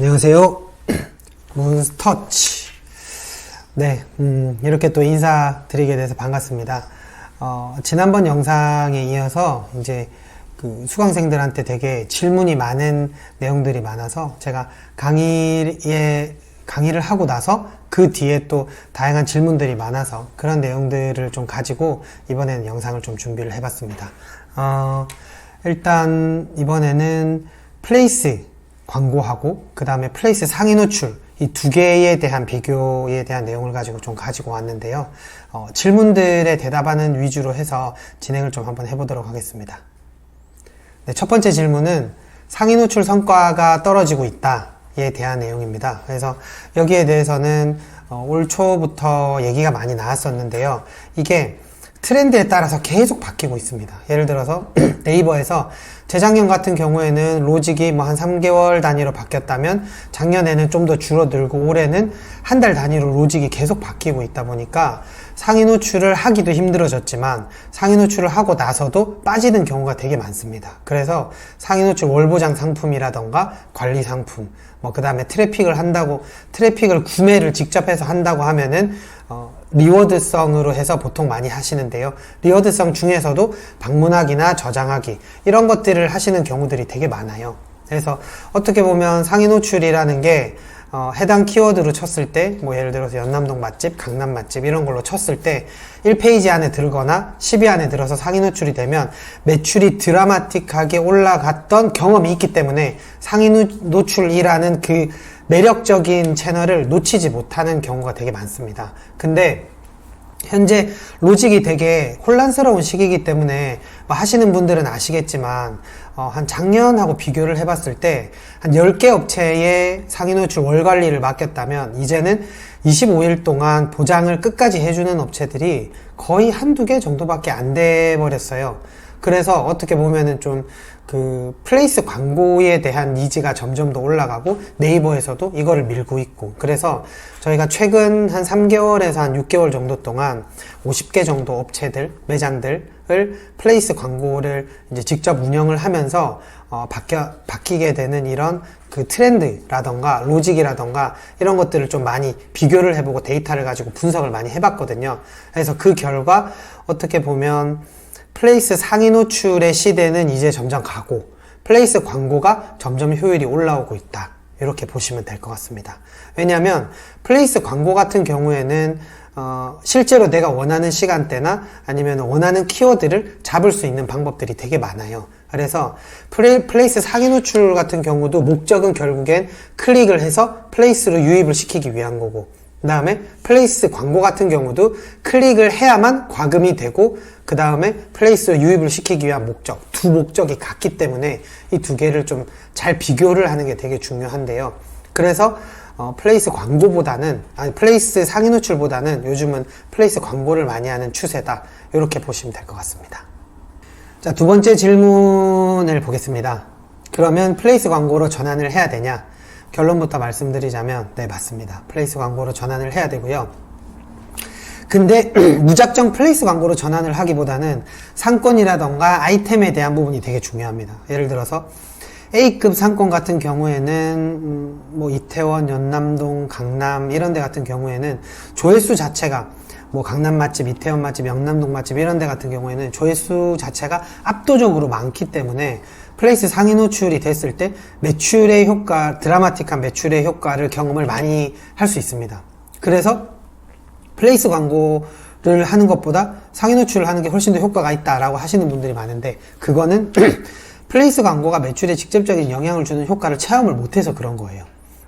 안녕하세요. 몬스터치. 네, 음, 이렇게 또 인사드리게 돼서 반갑습니다. 어, 지난번 영상에 이어서 이제 그 수강생들한테 되게 질문이 많은 내용들이 많아서 제가 강의에, 강의를 하고 나서 그 뒤에 또 다양한 질문들이 많아서 그런 내용들을 좀 가지고 이번에는 영상을 좀 준비를 해봤습니다. 어, 일단 이번에는 플레이스 광고하고 그 다음에 플레이스 상위 노출 이 두 개에 대한 비교에 대한 내용을 가지고 좀 가지고 왔는데요. 어, 질문들에 대답하는 위주로 해서 진행을 좀 한번 해보도록 하겠습니다. 네, 첫 번째 질문은 상위 노출 성과가 떨어지고 있다에 대한 내용입니다. 그래서 여기에 대해서는 어, 올 초부터 얘기가 많이 나왔었는데요. 이게 트렌드에 따라서 계속 바뀌고 있습니다. 예를 들어서 네이버에서 재작년 같은 경우에는 로직이 뭐 한 3개월 단위로 바뀌었다면 작년에는 좀 더 줄어들고 올해는 한 달 단위로 로직이 계속 바뀌고 있다 보니까 상위 노출을 하기도 힘들어졌지만 상위 노출을 하고 나서도 빠지는 경우가 되게 많습니다. 그래서 상위 노출 월보장 상품이라던가 관리 상품, 뭐 그 다음에 트래픽을 한다고 트래픽을 구매를 직접 해서 한다고 하면은 어, 리워드성으로 해서 보통 많이 하시는데요. 리워드성 중에서도 방문하기나 저장하기 이런 것들을 하시는 경우들이 되게 많아요. 그래서 어떻게 보면 상위 노출이라는 게 어, 해당 키워드로 쳤을 때, 뭐 예를 들어서 연남동 맛집, 강남 맛집 이런 걸로 쳤을 때 1페이지 안에 들거나 10위 안에 들어서 상위 노출이 되면 매출이 드라마틱하게 올라갔던 경험이 있기 때문에 상위 노출이라는 그 매력적인 채널을 놓치지 못하는 경우가 되게 많습니다. 근데 현재 로직이 되게 혼란스러운 시기이기 때문에 뭐 하시는 분들은 아시겠지만 어, 한 작년하고 비교를 해봤을 때 한 10개 업체의 상위 노출 월 관리를 맡겼다면 이제는 25일 동안 보장을 끝까지 해주는 업체들이 거의 한두 개 정도밖에 안 돼 버렸어요. 그래서 어떻게 보면은 좀 그 플레이스 광고에 대한 니즈가 점점 더 올라가고 네이버에서도 이거를 밀고 있고 그래서 저희가 최근 한 3개월에서 한 6개월 정도 동안 50개 정도 업체들 매장들을 플레이스 광고를 이제 직접 운영을 하면서 어, 바뀌어, 바뀌게 되는 이런 그 트렌드라던가 로직이라던가 이런 것들을 좀 많이 비교를 해보고 데이터를 가지고 분석을 많이 해봤거든요. 그래서 그 결과 어떻게 보면 플레이스 상위 노출의 시대는 이제 점점 가고 플레이스 광고가 점점 효율이 올라오고 있다. 이렇게 보시면 될 것 같습니다. 왜냐하면 플레이스 광고 같은 경우에는 어, 실제로 내가 원하는 시간대나 아니면 원하는 키워드를 잡을 수 있는 방법들이 되게 많아요. 그래서 플레이, 플레이스 상위 노출 같은 경우도 목적은 결국엔 클릭을 해서 플레이스로 유입을 시키기 위한 거고 그 다음에 플레이스 광고 같은 경우도 클릭을 해야만 과금이 되고 그 다음에 플레이스로 유입을 시키기 위한 목적 두 목적이 같기 때문에 이 두 개를 좀 잘 비교를 하는 게 되게 중요한데요. 그래서 어, 플레이스 광고보다는 아니 플레이스 상위 노출보다는 요즘은 플레이스 광고를 많이 하는 추세다. 이렇게 보시면 될 것 같습니다. 자 두 번째 질문을 보겠습니다. 그러면 플레이스 광고로 전환을 해야 되냐 결론부터 말씀드리자면 네 맞습니다. 플레이스 광고로 전환을 해야 되고요. 근데 무작정 플레이스 광고로 전환을 하기보다는 상권이라던가 아이템에 대한 부분이 되게 중요합니다. 예를 들어서 A급 상권 같은 경우에는 음, 뭐 이태원, 연남동, 강남 이런 데 같은 경우에는 조회수 자체가 뭐 강남 맛집, 이태원 맛집, 영남동 맛집 이런 데 같은 경우에는 조회수 자체가 압도적으로 많기 때문에 플레이스 상위 노출이 됐을 때 매출의 효과, 드라마틱한 매출의 효과를 경험을 많이 할 수 있습니다. 그래서 플레이스 광고를 하는 것보다 상위 노출을 하는 게 훨씬 더 효과가 있다라고 하시는 분들이 많은데 그거는 플레이스 광고가 매출에 직접적인 영향을 주는 효과를 체험을 못해서 그런 거예요.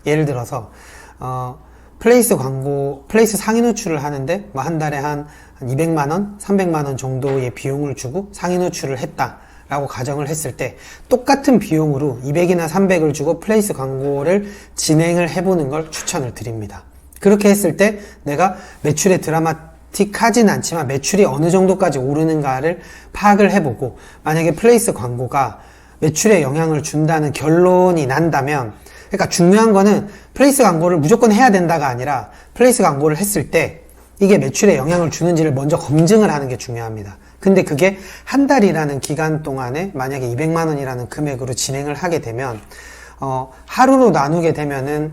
예를 들어서 어, 플레이스 광고, 플레이스 상위 노출을 하는데 뭐 한 달에 한, 한 200만 원, 300만 원 정도의 비용을 주고 상위 노출을 했다. 라고 가정을 했을 때 똑같은 비용으로 200이나 300을 주고 플레이스 광고를 진행을 해보는 걸 추천을 드립니다. 그렇게 했을 때 내가 매출의 드라마 틱하진 않지만 매출이 어느 정도까지 오르는가를 파악을 해보고 만약에 플레이스 광고가 매출에 영향을 준다는 결론이 난다면 그러니까 중요한 거는 플레이스 광고를 무조건 해야 된다가 아니라 플레이스 광고를 했을 때 이게 매출에 영향을 주는지를 먼저 검증을 하는 게 중요합니다. 근데 그게 한 달이라는 기간 동안에 만약에 200만 원이라는 금액으로 진행을 하게 되면 어, 하루로 나누게 되면은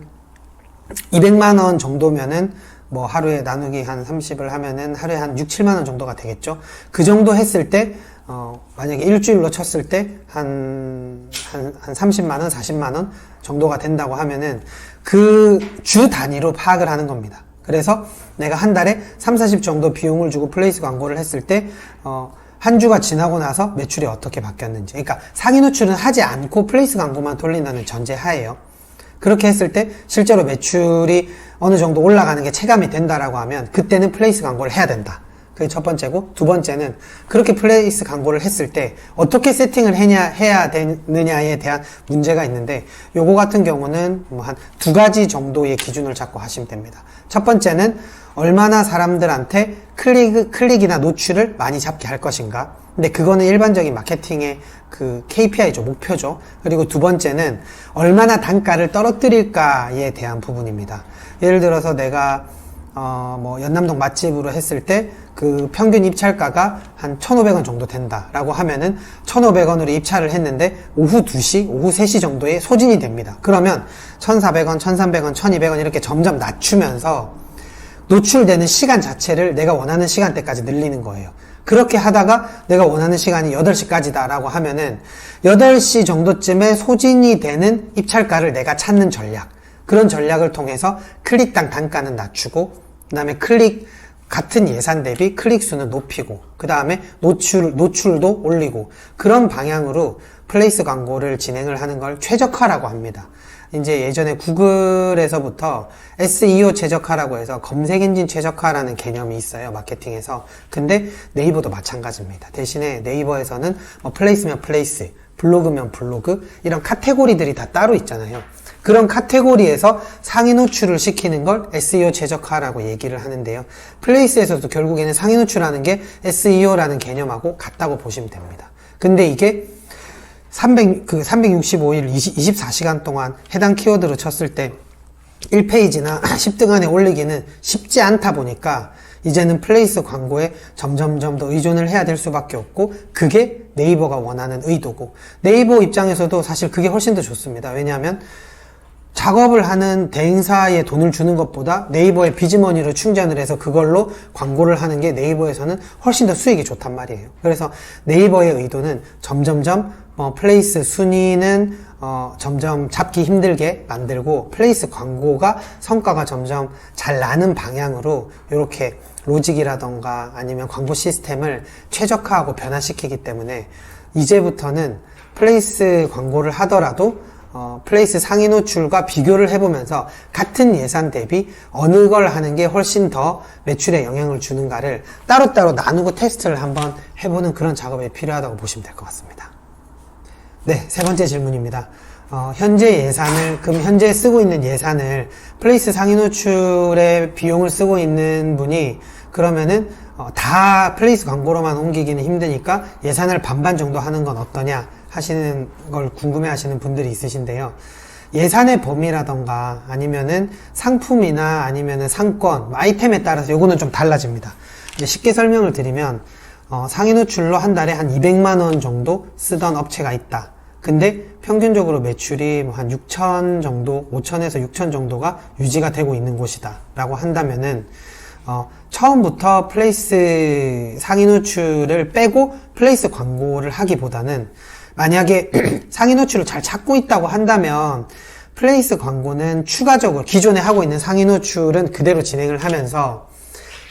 200만 원 정도면은 뭐 하루에 나누기 한 30을 하면은 하루에 한 6, 7만 원 정도가 되겠죠. 그 정도 했을 때 어, 만약에 일주일로 쳤을 때 한, 한, 한 30만 원, 40만 원 정도가 된다고 하면은 그 주 단위로 파악을 하는 겁니다. 그래서 내가 한 달에 3, 40 정도 비용을 주고 플레이스 광고를 했을 때, 어, 한 주가 지나고 나서 매출이 어떻게 바뀌었는지. 그러니까 상위 노출은 하지 않고 플레이스 광고만 돌린다는 전제 하에요. 그렇게 했을 때 실제로 매출이 어느 정도 올라가는 게 체감이 된다라고 하면 그때는 플레이스 광고를 해야 된다. 그게 첫 번째고 두 번째는 그렇게 플레이스 광고를 했을 때 어떻게 세팅을 해냐, 해야 되느냐에 대한 문제가 있는데 요거 같은 경우는 뭐 한 두 가지 정도의 기준을 잡고 하시면 됩니다. 첫 번째는 얼마나 사람들한테 클릭, 클릭이나 노출을 많이 잡게 할 것인가. 근데 그거는 일반적인 마케팅의 그 KPI죠, 목표죠. 그리고 두 번째는 얼마나 단가를 떨어뜨릴까에 대한 부분입니다. 예를 들어서 내가 어, 뭐, 연남동 맛집으로 했을 때, 그 평균 입찰가가 한 1,500원 정도 된다라고 하면은 1,500원으로 입찰을 했는데, 오후 2시, 오후 3시 정도에 소진이 됩니다. 그러면 1,400원, 1,300원, 1,200원 이렇게 점점 낮추면서 노출되는 시간 자체를 내가 원하는 시간대까지 늘리는 거예요. 그렇게 하다가 내가 원하는 시간이 8시까지다라고 하면은 8시 정도쯤에 소진이 되는 입찰가를 내가 찾는 전략. 그런 전략을 통해서 클릭당 단가는 낮추고 그 다음에 클릭 같은 예산 대비 클릭 수는 높이고 그 다음에 노출 노출도 올리고 그런 방향으로 플레이스 광고를 진행을 하는 걸 최적화라고 합니다. 이제 예전에 구글에서부터 SEO 최적화라고 해서 검색 엔진 최적화라는 개념이 있어요 마케팅에서. 근데 네이버도 마찬가지입니다. 대신에 네이버에서는 뭐 플레이스면 플레이스 블로그면 블로그 이런 카테고리들이 다 따로 있잖아요 그런 카테고리에서 상위 노출을 시키는 걸 SEO 최적화라고 얘기를 하는데요. 플레이스에서도 결국에는 상위 노출하는 게 SEO라는 개념하고 같다고 보시면 됩니다. 근데 이게 300, 그 365일 20, 24시간 동안 해당 키워드로 쳤을 때 1페이지나 10등 안에 올리기는 쉽지 않다 보니까 이제는 플레이스 광고에 점점점 더 의존을 해야 될 수밖에 없고 그게 네이버가 원하는 의도고 네이버 입장에서도 사실 그게 훨씬 더 좋습니다. 왜냐하면 작업을 하는 대행사에 돈을 주는 것보다 네이버에 비즈머니로 충전을 해서 그걸로 광고를 하는 게 네이버에서는 훨씬 더 수익이 좋단 말이에요. 그래서 네이버의 의도는 점점점 어, 플레이스 순위는 어, 점점 잡기 힘들게 만들고 플레이스 광고가 성과가 점점 잘 나는 방향으로 이렇게 로직이라던가 아니면 광고 시스템을 최적화하고 변화시키기 때문에 이제부터는 플레이스 광고를 하더라도 어, 플레이스 상위 노출과 비교를 해보면서 같은 예산 대비 어느 걸 하는 게 훨씬 더 매출에 영향을 주는가를 따로따로 나누고 테스트를 한번 해보는 그런 작업이 필요하다고 보시면 될 것 같습니다. 네, 세 번째 질문입니다. 어, 현재 예산을, 그럼 현재 쓰고 있는 예산을 플레이스 상위 노출의 비용을 쓰고 있는 분이 그러면은 어, 다 플레이스 광고로만 옮기기는 힘드니까 예산을 반반 정도 하는 건 어떠냐 하시는 걸 궁금해 하시는 분들이 있으신데요. 예산의 범위라던가 아니면은 상품이나 아니면은 상권, 뭐 아이템에 따라서 요거는 좀 달라집니다. 쉽게 설명을 드리면 어, 상위 노출로 한 달에 한 200만 원 정도 쓰던 업체가 있다. 근데 평균적으로 매출이 뭐 한 6천 정도, 5천에서 6천 정도가 유지가 되고 있는 곳이다. 라고 한다면은 어, 처음부터 플레이스 상위 노출을 빼고 플레이스 광고를 하기보다는 만약에 상위 노출을 잘 찾고 있다고 한다면 플레이스 광고는 추가적으로 기존에 하고 있는 상위 노출은 그대로 진행을 하면서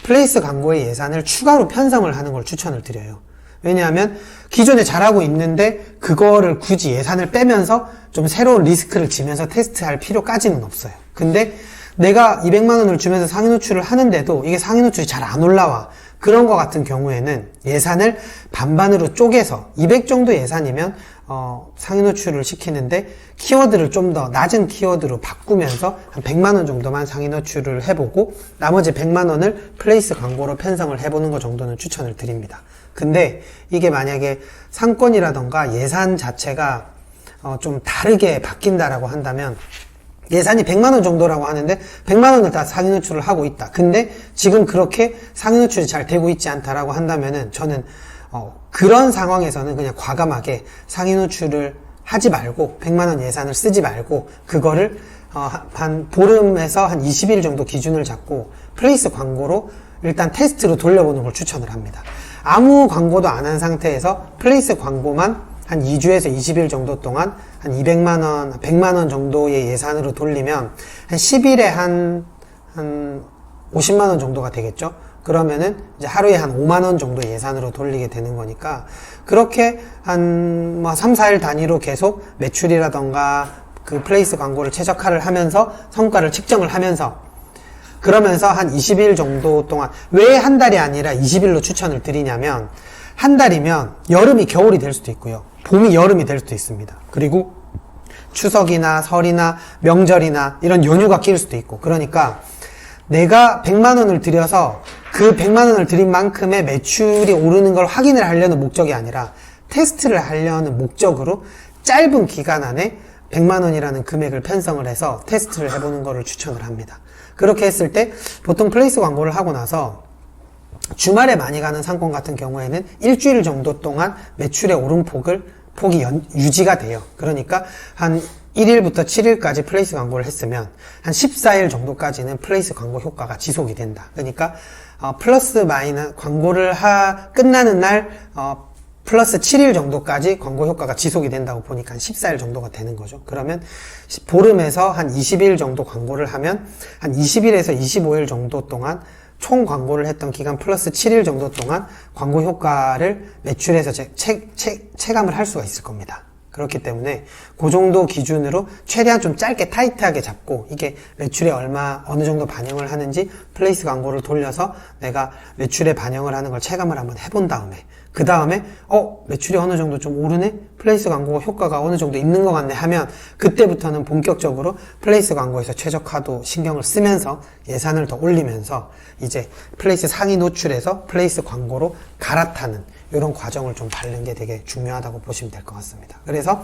플레이스 광고의 예산을 추가로 편성을 하는 걸 추천을 드려요. 왜냐하면 기존에 잘하고 있는데 그거를 굳이 예산을 빼면서 좀 새로운 리스크를 지면서 테스트할 필요까지는 없어요. 근데 내가 200만 원을 주면서 상위 노출을 하는데도 이게 상위 노출이 잘 안 올라와. 그런 것 같은 경우에는 예산을 반반으로 쪼개서 200 정도 예산이면 어, 상위 노출을 시키는데 키워드를 좀 더 낮은 키워드로 바꾸면서 한 100만 원 정도만 상위 노출을 해보고 나머지 100만 원을 플레이스 광고로 편성을 해보는 것 정도는 추천을 드립니다. 근데 이게 만약에 상권이라던가 예산 자체가 어, 좀 다르게 바뀐다라고 한다면 예산이 100만 원 정도라고 하는데 100만 원을 다 상위 노출을 하고 있다. 근데 지금 그렇게 상위 노출이 잘 되고 있지 않다라고 한다면은 저는 어, 그런 상황에서는 그냥 과감하게 상위 노출을 하지 말고 100만 원 예산을 쓰지 말고 그거를 어, 한 보름에서 한 20일 정도 기준을 잡고 플레이스 광고로 일단 테스트로 돌려보는 걸 추천을 합니다. 아무 광고도 안 한 상태에서 플레이스 광고만 한 2주에서 20일 정도 동안 한 200만 원, 100만 원 정도의 예산으로 돌리면 한 10일에 한, 한 50만 원 정도가 되겠죠? 그러면은 이제 하루에 한 5만 원 정도 예산으로 돌리게 되는 거니까 그렇게 한 뭐 3, 4일 단위로 계속 매출이라던가 그 플레이스 광고를 최적화를 하면서 성과를 측정을 하면서 그러면서 한 20일 정도 동안 왜 한 달이 아니라 20일로 추천을 드리냐면 한 달이면 여름이 겨울이 될 수도 있고요. 봄이 여름이 될 수도 있습니다. 그리고 추석이나 설이나 명절이나 이런 연휴가 낄 수도 있고 그러니까 내가 100만 원을 들여서 그 100만 원을 들인 만큼의 매출이 오르는 걸 확인을 하려는 목적이 아니라 테스트를 하려는 목적으로 짧은 기간 안에 100만 원이라는 금액을 편성을 해서 테스트를 해보는 것을 추천을 합니다. 그렇게 했을 때 보통 플레이스 광고를 하고 나서 주말에 많이 가는 상권 같은 경우에는 일주일 정도 동안 매출의 오름폭을 폭이 연- 유지가 돼요. 그러니까 한 1일부터 7일까지 플레이스 광고를 했으면 한 14일 정도까지는 플레이스 광고 효과가 지속이 된다. 그러니까 어, 플러스 마이너 광고를 하 끝나는 날 어, 플러스 7일 정도까지 광고 효과가 지속이 된다고 보니까 한 14일 정도가 되는 거죠. 그러면 시- 보름에서 한 20일 정도 광고를 하면 한 20일에서 25일 정도 동안 총 광고를 했던 기간 플러스 7일 정도 동안 광고 효과를 매출에서 체, 체, 체, 체감을 할 수가 있을 겁니다. 그렇기 때문에 그 정도 기준으로 최대한 좀 짧게 타이트하게 잡고 이게 매출에 얼마 어느 정도 반영을 하는지 플레이스 광고를 돌려서 내가 매출에 반영을 하는 걸 체감을 한번 해본 다음에 그 다음에 어 매출이 어느 정도 좀 오르네 플레이스 광고 효과가 어느 정도 있는 것 같네 하면 그때부터는 본격적으로 플레이스 광고에서 최적화도 신경을 쓰면서 예산을 더 올리면서 이제 플레이스 상위 노출에서 플레이스 광고로 갈아타는 이런 과정을 좀 밟는 게 되게 중요하다고 보시면 될 것 같습니다. 그래서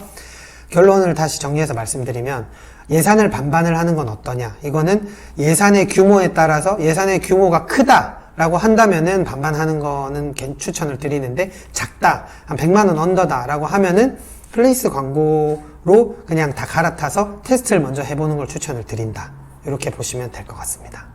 결론을 다시 정리해서 말씀드리면 예산을 반반을 하는 건 어떠냐? 이거는 예산의 규모에 따라서 예산의 규모가 크다 라고 한다면은 반반 하는 거는 괜- 추천을 드리는데 작다, 한 100만 원 언더다 라고 하면은 플레이스 광고로 그냥 다 갈아타서 테스트를 먼저 해보는 걸 추천을 드린다. 이렇게 보시면 될 것 같습니다.